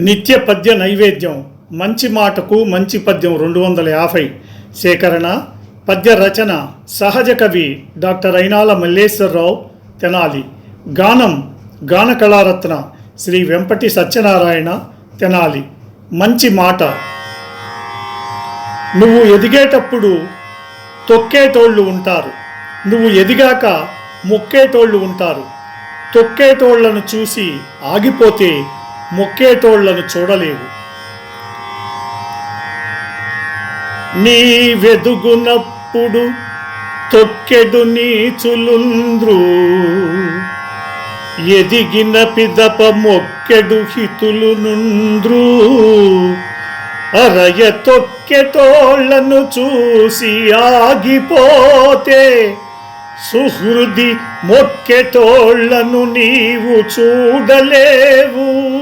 నిత్య పద్య నైవేద్యం. మంచి మాటకు మంచి పద్యం రెండు వందల యాభై. సేకరణ. పద్య రచన. సహజ కవి డాక్టర్ అయినాల మల్లేశ్వరరావు తెనాలి. గానం. గాన కళారత్న. శ్రీ వెంపటి సత్యనారాయణ తెనాలి. మంచి మాట. నువ్వు ఎదిగేటప్పుడు తొక్కేటోళ్ళు ఉంటారు. నువ్వు ఎదిగాక మొక్కేటోళ్ళు ఉంటారు. తొక్కేటోళ్ళను చూసి ఆగిపోతే మొక్కేటోళ్ళను చూడలేవు. నీ వెదుగునప్పుడు తొక్కెడు నీచులుంద్రు. ఎదిగిన పిదప మొక్కెడు హితులు నుండ్రు అరయ తొక్కెటోళ్ళను చూసి ఆగిపోతే సుహృది మొక్కెటోళ్ళను నీవు చూడలేవు.